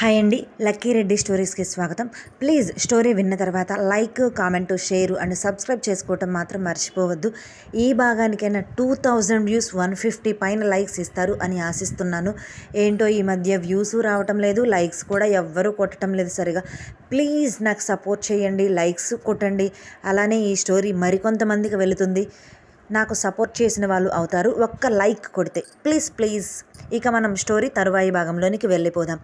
Hi అండి lucky Reddy స్టోరీస్కి స్వాగతం. Please story విన్న తర్వాత like comment share and subscribe చేసుకోవటం మాత్రం మర్చిపోవద్దు. ఈ భాగానికైనా two thousand views one fifty పైన లైక్స్ ఇస్తారు అని ఆశిస్తున్నాను. ఏంటో ఈ మధ్య వ్యూస్ రావటం లేదు లైక్స్ కూడా ఎవ్వరూ కొట్టడం లేదు సరిగా. ప్లీజ్ నాకు సపోర్ట్ చేయండి లైక్స్ కొట్టండి. అలానే ఈ స్టోరీ మరికొంతమందికి వెళుతుంది. నాకు సపోర్ట్ చేసిన వాళ్ళు అవుతారు. ఒక్క లైక్ కొడితే. ప్లీజ్ ప్లీజ్ ఇక మనం స్టోరీ తరువాయి భాగంలోనికి వెళ్ళిపోదాం.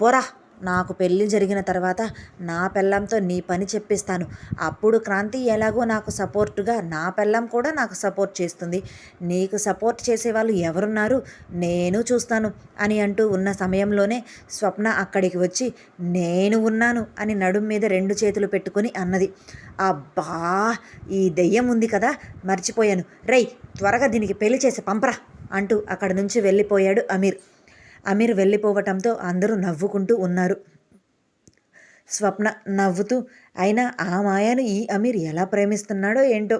పోరా. నాకు పెళ్ళి జరిగిన తర్వాత నా పెళ్ళంతో నీ పని చెప్పిస్తాను. అప్పుడు క్రాంతి ఎలాగో నాకు సపోర్టుగా నా పెళ్ళం కూడా నాకు సపోర్ట్ చేస్తుంది. నీకు సపోర్ట్ చేసే వాళ్ళు ఎవరున్నారు? నేను చూస్తాను అని అంటూ ఉన్న సమయంలోనే స్వప్న అక్కడికి వచ్చి నేను ఉన్నాను అని నడుం మీద రెండు చేతులు పెట్టుకుని అన్నది. అబ్బా ఈ దెయ్యం ఉంది కదా మర్చిపోయాను. రై త్వరగా దీనికి పెళ్ళి చేసి పంపరా అంటూ అక్కడి నుంచి వెళ్ళిపోయాడు అమీర్. అమీర్ వెళ్ళిపోవటంతో అందరూ నవ్వుకుంటూ ఉన్నారు. స్వప్న నవ్వుతూ అయినా ఆ మాయను ఈ అమీర్ ఎలా ప్రేమిస్తున్నాడో ఏంటో?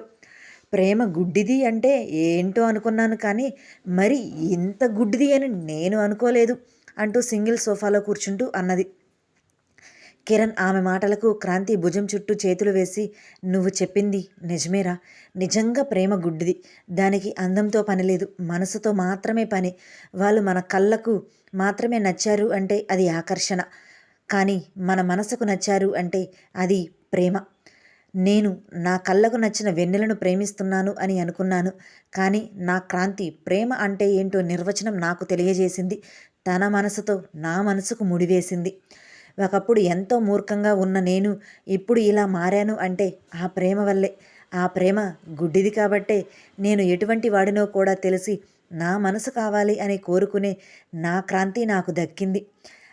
ప్రేమ గుడ్డిది అంటే ఏంటో అనుకున్నాను కానీ మరి ఇంత గుడ్డిది అని నేను అనుకోలేదు అంటూ సింగిల్ సోఫాలో కూర్చుంటూ అన్నది. కిరణ్ ఆమె మాటలకు క్రాంతి భుజం చుట్టూ చేతులు వేసి నువ్వు చెప్పింది నిజమేరా. నిజంగా ప్రేమ గుడ్డిది. దానికి అందంతో పని లేదు. మనసుతో మాత్రమే పని. వాళ్ళు మన కళ్ళకు మాత్రమే నచ్చారు అంటే అది ఆకర్షణ. కానీ మన మనసుకు నచ్చారు అంటే అది ప్రేమ. నేను నా కళ్ళకు నచ్చిన వెన్నెలను ప్రేమిస్తున్నాను అని అనుకున్నాను. కానీ నా క్రాంతి ప్రేమ అంటే ఏంటో నిర్వచనం నాకు తెలియజేసింది. తన మనసుతో నా మనసుకు ముడివేసింది. ఒకప్పుడు ఎంతో మూర్ఖంగా ఉన్న నేను ఇప్పుడు ఇలా మారాను అంటే ఆ ప్రేమ వల్లే. ఆ ప్రేమ గుడ్డిది కాబట్టే నేను ఎటువంటి వాడినో కూడా తెలిసి నా మనసు కావాలి అని కోరుకునే నా క్రాంతి నాకు దక్కింది.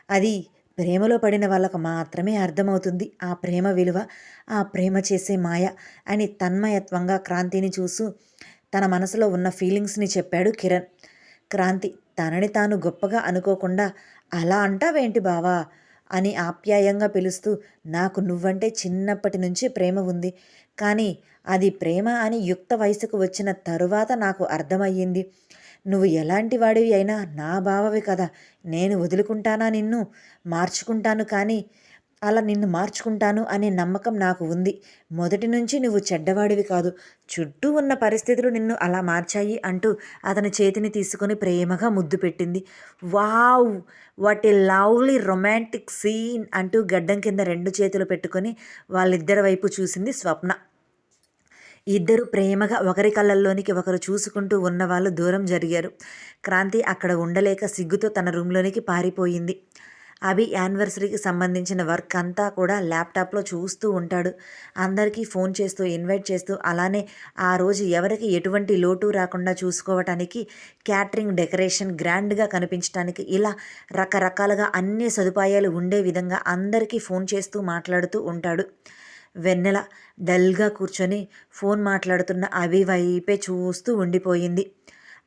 అది ప్రేమలో పడిన వాళ్ళకు మాత్రమే అర్థమవుతుంది ఆ ప్రేమ విలువ ఆ ప్రేమ చేసే మాయ అని తన్మయత్వంగా క్రాంతిని చూస్తూ తన మనసులో ఉన్న ఫీలింగ్స్ని చెప్పాడు కిరణ్. క్రాంతి తనని తాను గొప్పగా అనుకోకుండా అలా అంటావేంటి బావా? అని ఆప్యాయంగా పిలుస్తూ నాకు నువ్వంటే చిన్నప్పటి నుంచి ప్రేమ ఉంది. కానీ అది ప్రేమ అని యుక్త వయసుకు వచ్చిన తరువాత నాకు అర్థమయ్యింది. నువ్వు ఎలాంటి వాడివి అయినా నా బావవి కదా. నేను వదులుకుంటానా నిన్ను? మార్చుకుంటాను కానీ అలా నిన్ను మార్చుకుంటాను అనే నమ్మకం నాకు ఉంది. మొదటి నుంచి నువ్వు చెడ్డవాడివి కాదు. చుట్టూ ఉన్న పరిస్థితులు నిన్ను అలా మార్చాయి అంటూ అతని చేతిని తీసుకొని ప్రేమగా ముద్దు పెట్టింది. Wow! What a lovely romantic scene అంటూ గడ్డం కింద రెండు చేతులు పెట్టుకొని వాళ్ళిద్దరి వైపు చూసింది స్వప్న. ఇద్దరు ప్రేమగా ఒకరి కళ్ళల్లోనికి ఒకరు చూసుకుంటూ ఉన్నవాళ్ళు దూరం జరిగారు. క్రాంతి అక్కడ ఉండలేక సిగ్గుతో తన రూమ్లోనికి పారిపోయింది. అభి యానివర్సరీకి సంబంధించిన వర్క్ అంతా కూడా ల్యాప్టాప్లో చూస్తూ ఉంటాడు. అందరికీ ఫోన్ చేస్తూ ఇన్వైట్ చేస్తూ అలానే ఆ రోజు ఎవరికి ఎటువంటి లోటు రాకుండా చూసుకోవటానికి క్యాటరింగ్ డెకరేషన్ గ్రాండ్గా కనిపించడానికి ఇలా రకరకాలుగా అన్ని సదుపాయాలు ఉండే విధంగా అందరికీ ఫోన్ చేస్తూ మాట్లాడుతూ ఉంటాడు. వెన్నెల డల్గా కూర్చొని ఫోన్ మాట్లాడుతున్న అభి వైపే చూస్తూ ఉండిపోయింది.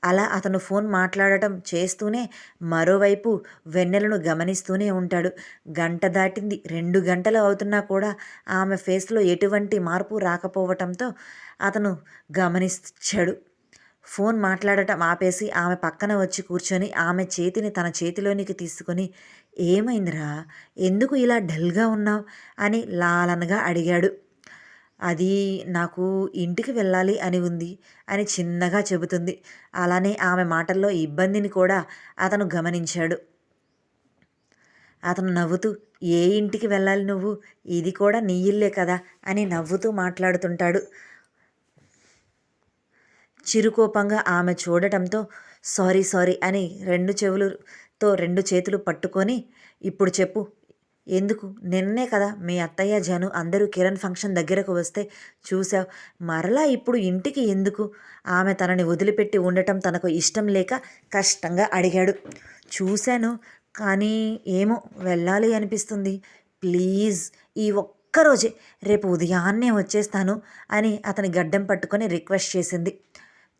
అలా అతను ఫోన్ మాట్లాడటం చేస్తూనే మరోవైపు వెన్నెలను గమనిస్తూనే ఉంటాడు. గంట దాటింది. రెండు గంటలు అవుతున్నా కూడా ఆమె ఫేస్లో ఎటువంటి మార్పు రాకపోవటంతో అతను గమనించాడు. ఫోన్ మాట్లాడటం ఆపేసి ఆమె పక్కన వచ్చి కూర్చొని ఆమె చేతిని తన చేతిలోనికి తీసుకొని ఏమైందిరా? ఎందుకు ఇలా డల్గా ఉన్నావు? అని లాలనగా అడిగాడు. అది నాకు ఇంటికి వెళ్ళాలి అని ఉంది అని చిన్నగా చెబుతుంది. అలానే ఆమె మాటల్లో ఇబ్బందిని కూడా అతను గమనించాడు. అతను నవ్వుతూ ఏ ఇంటికి వెళ్ళాలి నువ్వు? ఇది కూడా నీ ఇల్లే కదా? అని నవ్వుతూ మాట్లాడుతుంటాడు. చిరుకోపంగా ఆమె చూడటంతో సారీ సారీ అని రెండు చెవులతో రెండు చేతులు పట్టుకొని ఇప్పుడు చెప్పు ఎందుకు? నిన్నే కదా మీ అత్తయ్య జను అందరూ కిరణ్ ఫంక్షన్ దగ్గరకు వస్తే చూశావు. మరలా ఇప్పుడు ఇంటికి ఎందుకు? ఆమె తనని వదిలిపెట్టి ఉండటం తనకు ఇష్టం లేక కష్టంగా అడిగాడు. చూశాను కానీ ఏమో వెళ్ళాలి అనిపిస్తుంది. ప్లీజ్ ఈ ఒక్కరోజే రేపు ఉదయాన్నే వచ్చేస్తాను అని అతని గడ్డం పట్టుకొని రిక్వెస్ట్ చేసింది.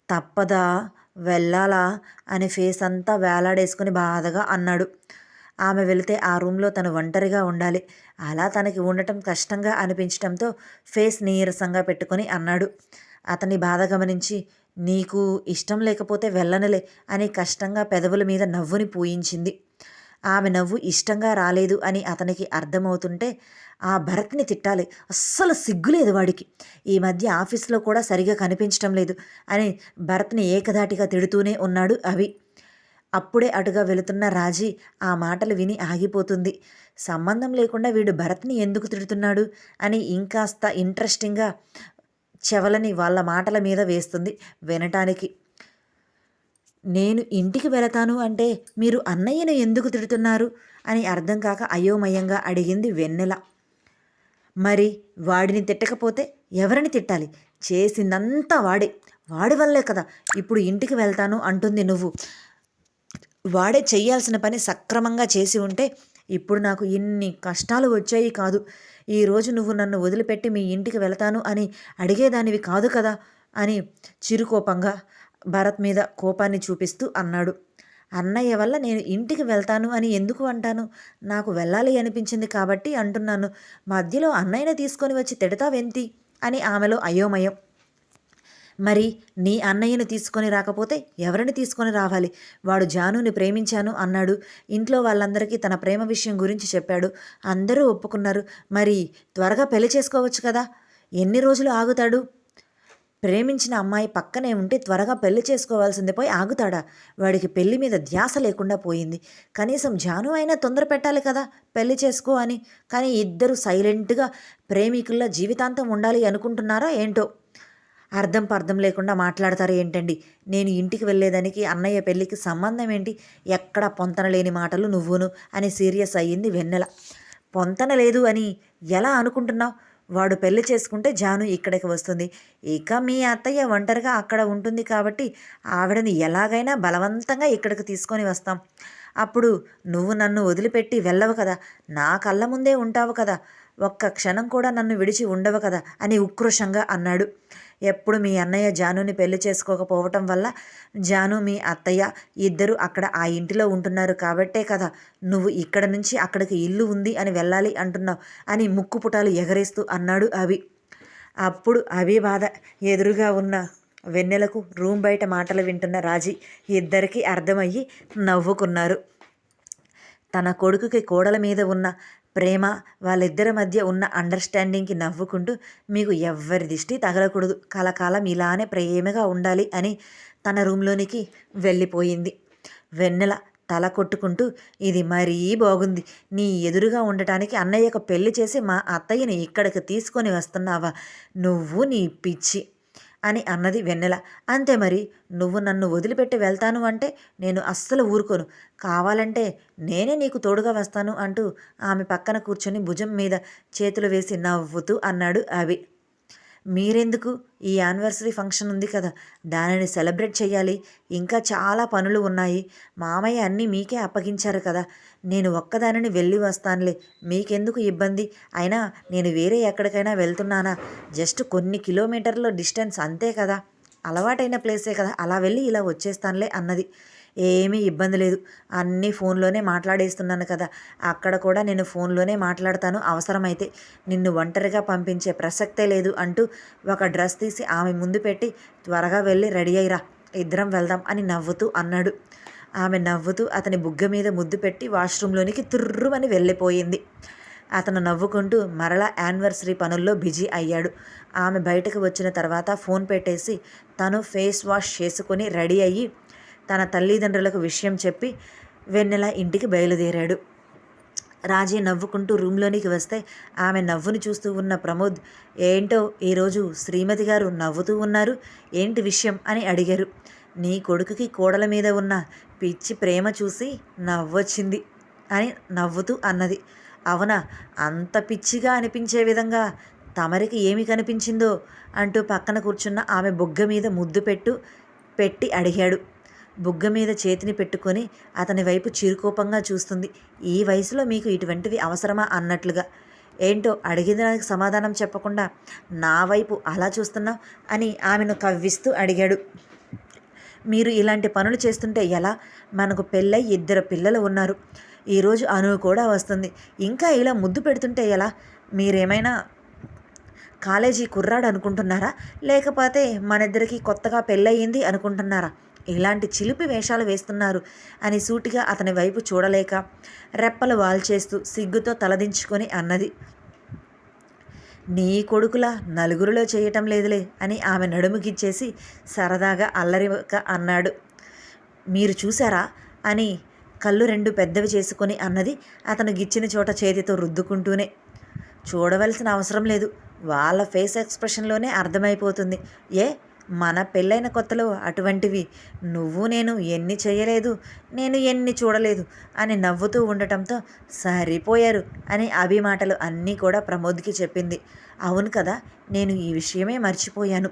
తప్పదా? వెళ్ళాలా? అని ఫేస్ అంతా వేలాడేసుకుని బాధగా అన్నాడు. ఆమె వెళితే ఆ రూమ్లో తను ఒంటరిగా ఉండాలి. అలా తనకి ఉండటం కష్టంగా అనిపించటంతో ఫేస్ నీరసంగా పెట్టుకొని అన్నాడు. అతని బాధ గమనించి నీకు ఇష్టం లేకపోతే వెళ్ళనులే అని కష్టంగా పెదవుల మీద నవ్వుని పూయించింది. ఆమె నవ్వు ఇష్టంగా రాలేదు అని అతనికి అర్థమవుతుంటే ఆ భరత్ని తిట్టాలి. అస్సలు సిగ్గులేదు వాడికి. ఈ మధ్య ఆఫీస్లో కూడా సరిగా కనిపించడం లేదు అని భరత్ని ఏకధాటిగా తిడుతూనే ఉన్నాడు అవి. అప్పుడే అటుగా వెళుతున్న రాజీ ఆ మాటలు విని ఆగిపోతుంది. సంబంధం లేకుండా వీడు భరత్ని ఎందుకు తిడుతున్నాడు అని ఇంకాస్త ఇంట్రెస్టింగ్గా చెవలని వాళ్ళ మాటల మీద వేస్తుంది వినటానికి. నేను ఇంటికి వెళతాను అంటే మీరు అన్నయ్యను ఎందుకు తిడుతున్నారు అని అర్థం కాక అయోమయంగా అడిగింది వెన్నెల. మరి వాడిని తిట్టకపోతే ఎవరిని తిట్టాలి? చేసిందంతా వాడే. వాడి వల్లే కదా ఇప్పుడు ఇంటికి వెళ్తాను అంటుంది నువ్వు. వాడే చేయాల్సిన పని సక్రమంగా చేసి ఉంటే ఇప్పుడు నాకు ఇన్ని కష్టాలు వచ్చాయి కాదు. ఈరోజు నువ్వు నన్ను వదిలిపెట్టి మీ ఇంటికి వెళతాను అని అడిగేదానివి కాదు కదా అని చిరుకోపంగా భరత్ మీద కోపాన్ని చూపిస్తూ అన్నాడు. అన్నయ్య వల్ల నేను ఇంటికి వెళ్తాను అని ఎందుకు అంటాను? నాకు వెళ్ళాలి అనిపించింది కాబట్టి అంటున్నాను. మధ్యలో అన్నయ్యని తీసుకొని వచ్చి తిడతావెంతి అని ఆమెలో అయోమయం. మరి నీ అన్నయ్యను తీసుకొని రాకపోతే ఎవరిని తీసుకొని రావాలి? వాడు జానుని ప్రేమించాను అన్నాడు. ఇంట్లో వాళ్ళందరికీ తన ప్రేమ విషయం గురించి చెప్పాడు. అందరూ ఒప్పుకున్నారు. మరి త్వరగా పెళ్ళి చేసుకోవచ్చు కదా? ఎన్ని రోజులు ఆగుతాడు? ప్రేమించిన అమ్మాయి పక్కనే ఉంటే త్వరగా పెళ్ళి చేసుకోవాల్సింది పోయి ఆగుతాడా? వాడికి పెళ్ళి మీద ధ్యాస లేకుండా పోయింది. కనీసం జాను అయినా తొందర పెట్టాలి కదా? పెళ్ళి చేసుకో అని. కానీ ఇద్దరు సైలెంట్గా ప్రేమికుల్లో జీవితాంతం ఉండాలి అనుకుంటున్నారా ఏంటో? అర్థం పర్థం లేకుండా మాట్లాడతారు ఏంటండి? నేను ఇంటికి వెళ్ళేదానికి అన్నయ్య పెళ్ళికి సంబంధం ఏంటి? ఎక్కడ పొంతన లేని మాటలు నువ్వును? అని సీరియస్ అయ్యింది వెన్నెల. పొంతన లేదు అని ఎలా అనుకుంటున్నావు? వాడు పెళ్ళి చేసుకుంటే జాను ఇక్కడికి వస్తుంది. ఇక మీ అత్తయ్య ఒంటరిగా అక్కడ ఉంటుంది కాబట్టి ఆవిడని ఎలాగైనా బలవంతంగా ఇక్కడికి తీసుకొని వస్తాం. అప్పుడు నువ్వు నన్ను వదిలిపెట్టి వెళ్ళవు కదా? నా కళ్ళ ముందే ఉంటావు కదా? ఒక్క క్షణం కూడా నన్ను విడిచి ఉండవు కదా? అని ఉక్రోషంగా అన్నాడు. ఎప్పుడు మీ అన్నయ్య జానుని పెళ్ళి చేసుకోకపోవటం వల్ల జాను మీ అత్తయ్య ఇద్దరు అక్కడ ఆ ఇంటిలో ఉంటున్నారు కాబట్టే కదా నువ్వు ఇక్కడ నుంచి అక్కడికి ఇల్లు ఉంది అని వెళ్ళాలి అంటున్నావు అని ముక్కు పుటాలు ఎగరేస్తూ అన్నాడు అవి అప్పుడు అవి బాధ ఎదురుగా ఉన్న వెన్నెలకు రూమ్ బయట మాటలు వింటున్న రాజీ ఇద్దరికీ అర్థమయ్యి నవ్వుకున్నారు. తన కొడుకుకి కోడల మీద ఉన్న ప్రేమ వాళ్ళిద్దరి మధ్య ఉన్న అండర్స్టాండింగ్కి నవ్వుకుంటూ మీకు ఎవ్వరి దిష్టి తగలకూడదు. కలకాలం ఇలానే ప్రేమగా ఉండాలి అని తన రూమ్లోనికి వెళ్ళిపోయింది. వెన్నెల తల కొట్టుకుంటూ ఇది మరీ బాగుంది. నీ ఎదురుగా ఉండటానికి అన్నయ్యకు పెళ్ళి చేసి మా అత్తయ్యని ఇక్కడికి తీసుకొని వస్తున్నావా? నువ్వు నీ పిచ్చి. అని అన్నది వెన్నెల. అంతే మరి నువ్వు నన్ను వదిలిపెట్టి వెళ్తాను అంటే నేను అస్సలు ఊరుకోను. కావాలంటే నేనే నీకు తోడుగా వస్తాను అంటూ ఆమె పక్కన కూర్చొని భుజం మీద చేతులు వేసి నవ్వుతూ అన్నాడు అవి మీరెందుకు? ఈ యానివర్సరీ ఫంక్షన్ ఉంది కదా దానిని సెలబ్రేట్ చేయాలి ఇంకా చాలా పనులు ఉన్నాయి. మామయ్య అన్నీ మీకే అప్పగించారు కదా నేను ఒక్కదానిని వెళ్ళి వస్తానులే. మీకెందుకు ఇబ్బంది? అయినా నేను వేరే ఎక్కడికైనా వెళ్తున్నానా? జస్ట్ కొన్ని కిలోమీటర్ల డిస్టెన్స్ అంతే కదా. అలవాటైన ప్లేసే కదా. అలా వెళ్ళి ఇలా వచ్చేస్తానులే అన్నది. ఏమీ ఇబ్బంది లేదు. అన్నీ ఫోన్లోనే మాట్లాడేస్తున్నాను కదా. అక్కడ కూడా నేను ఫోన్లోనే మాట్లాడతాను అవసరమైతే. నిన్ను ఒంటరిగా పంపించే ప్రసక్తే లేదు అంటూ ఒక డ్రెస్ తీసి ఆమె ముందు పెట్టి త్వరగా వెళ్ళి రెడీ అయ్యిరా. ఇద్దరం వెళ్దాం అని నవ్వుతూ అన్నాడు. ఆమె నవ్వుతూ అతని బుగ్గ మీద ముద్దు పెట్టి వాష్రూమ్లోనికి తుర్రుమని వెళ్ళిపోయింది. అతను నవ్వుకుంటూ మరలా యానివర్సరీ పనుల్లో బిజీ అయ్యాడు. ఆమె బయటకు వచ్చిన తర్వాత ఫోన్ పెట్టేసి తను ఫేస్ వాష్ చేసుకుని రెడీ అయ్యి తన తల్లిదండ్రులకు విషయం చెప్పి వెన్నెల ఇంటికి బయలుదేరాడు. రాజీ నవ్వుకుంటూ రూమ్లోనికి వస్తే ఆమె నవ్వును చూస్తూ ఉన్న ప్రమోద్ ఏంటో ఈరోజు శ్రీమతి గారు నవ్వుతూ ఉన్నారు. ఏంటి విషయం? అని అడిగారు. నీ కొడుకుకి కోడల మీద ఉన్న పిచ్చి ప్రేమ చూసి నవ్వొచ్చింది అని నవ్వుతూ అన్నది. అవునా? అంత పిచ్చిగా అనిపించే విధంగా తమరికి ఏమి కనిపించిందో అంటూ పక్కన కూర్చున్న ఆమె బుగ్గ మీద ముద్దు పెట్టు పెట్టి అడిగాడు. బుగ్గ మీద చేతిని పెట్టుకొని అతని వైపు చిరుకోపంగా చూస్తుంది. ఈ వయసులో మీకు ఇటువంటివి అవసరమా అన్నట్లుగా. ఏంటో అడిగిన దానికి సమాధానం చెప్పకుండా నా వైపు అలా చూస్తున్నావు అని ఆమెను కవ్విస్తూ అడిగాడు. మీరు ఇలాంటి పనులు చేస్తుంటే ఎలా? మనకు పెళ్ళై ఇద్దరు పిల్లలు ఉన్నారు. ఈరోజు అనువు కూడా వస్తుంది. ఇంకా ఇలా ముద్దు పెడుతుంటే ఎలా? మీరేమైనా కాలేజీ కుర్రాడు అనుకుంటున్నారా? లేకపోతే మన ఇద్దరికి కొత్తగా పెళ్ళయింది అనుకుంటున్నారా? ఇలాంటి చిలిపి వేషాలు వేస్తున్నారు అని సూటిగా అతని వైపు చూడలేక రెప్పలు వాల్చేస్తూ సిగ్గుతో తలదించుకొని అన్నది. నీ కొడుకులా నలుగురిలో చేయటం లేదులే అని ఆమె నడుముకిచ్చేసి సరదాగా అల్లరిక అన్నాడు. మీరు చూసారా అని కళ్ళు రెండు పెద్దవి చేసుకొని అన్నది అతను గిచ్చిన చోట చేతితో రుద్దుకుంటూనే. చూడవలసిన అవసరం లేదు. వాళ్ళ ఫేస్ ఎక్స్ప్రెషన్లోనే అర్థమైపోతుంది. ఏ? మన పెళ్ళైన కొత్తలో అటువంటివి. నువ్వు నేను ఎన్ని చేయలేదు నేను ఎన్ని చూడలేదు అని నవ్వుతూ ఉండటంతో సరిపోయారు అని అభిమాటలు అన్నీ కూడా ప్రమోద్కి చెప్పింది. అవును కదా నేను ఈ విషయమే మర్చిపోయాను.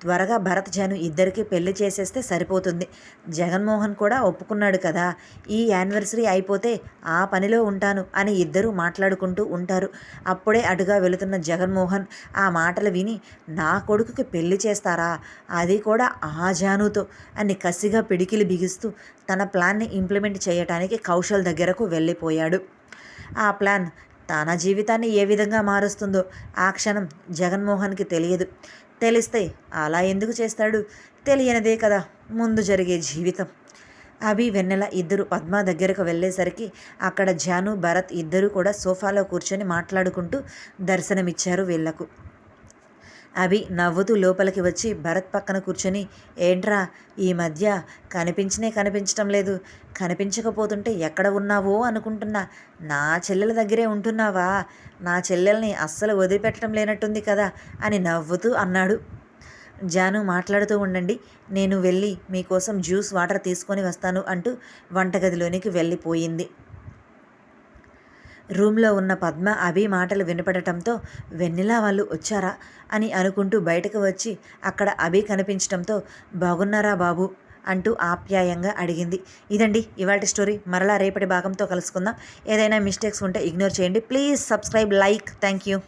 త్వరగా భరత్ జను ఇద్దరికి పెళ్ళి చేసేస్తే సరిపోతుంది. జగన్మోహన్ కూడా ఒప్పుకున్నాడు కదా. ఈ యానివర్సరీ అయిపోతే ఆ పనిలో ఉంటాను అని ఇద్దరూ మాట్లాడుకుంటూ ఉంటారు. అప్పుడే అటుగా వెళుతున్న జగన్మోహన్ ఆ మాటలు విని నా కొడుకుకి పెళ్ళి చేస్తారా? అది కూడా ఆ జానుతో అని కసిగా పిడికిలి బిగిస్తూ తన ప్లాన్ని ఇంప్లిమెంట్ చేయటానికి కౌశల్ దగ్గరకు వెళ్ళిపోయాడు. ఆ ప్లాన్ తన జీవితాన్ని ఏ విధంగా మారుస్తుందో ఆ క్షణం జగన్మోహన్కి తెలియదు. తెలిస్తే అలా ఎందుకు చేస్తాడు? తెలియనిదే కదా ముందు జరిగే జీవితం. అభి వెన్నెల ఇద్దరు పద్మ దగ్గరకు వెళ్ళేసరికి అక్కడ జాను భరత్ ఇద్దరు కూడా సోఫాలో కూర్చొని మాట్లాడుకుంటూ దర్శనమిచ్చారు వీళ్ళకు అభి నవ్వుతూ లోపలికి వచ్చి భరత్ పక్కన కూర్చొని ఏంట్రా ఈ మధ్య కనిపించనే కనిపించటం లేదు. కనిపించకపోతుంటే ఎక్కడ ఉన్నావో అనుకుంటున్నా. నా చెల్లెల దగ్గరే ఉంటున్నావా? నా చెల్లెల్ని అస్సలు వదిలిపెట్టడం లేనట్టుంది కదా అని నవ్వుతూ అన్నాడు. జాను మాట్లాడుతూ ఉండండి నేను వెళ్ళి మీకోసం జ్యూస్ వాటర్ తీసుకొని వస్తాను అంటూ వంటగదిలోనికి వెళ్ళిపోయింది. రూమ్లో ఉన్న పద్మ అభి మాటలు వినపడటంతో వెన్నెలా వాళ్ళు వచ్చారా? అని అనుకుంటూ బయటకు వచ్చి అక్కడ అభి కనిపించడంతో బాగున్నారా బాబు? అంటూ ఆప్యాయంగా అడిగింది. ఇదండి ఇవాటి స్టోరీ. మరలా రేపటి భాగంతో కలుసుకుందాం. ఏదైనా మిస్టేక్స్ ఉంటే ఇగ్నోర్ చేయండి. Please subscribe like. Thank you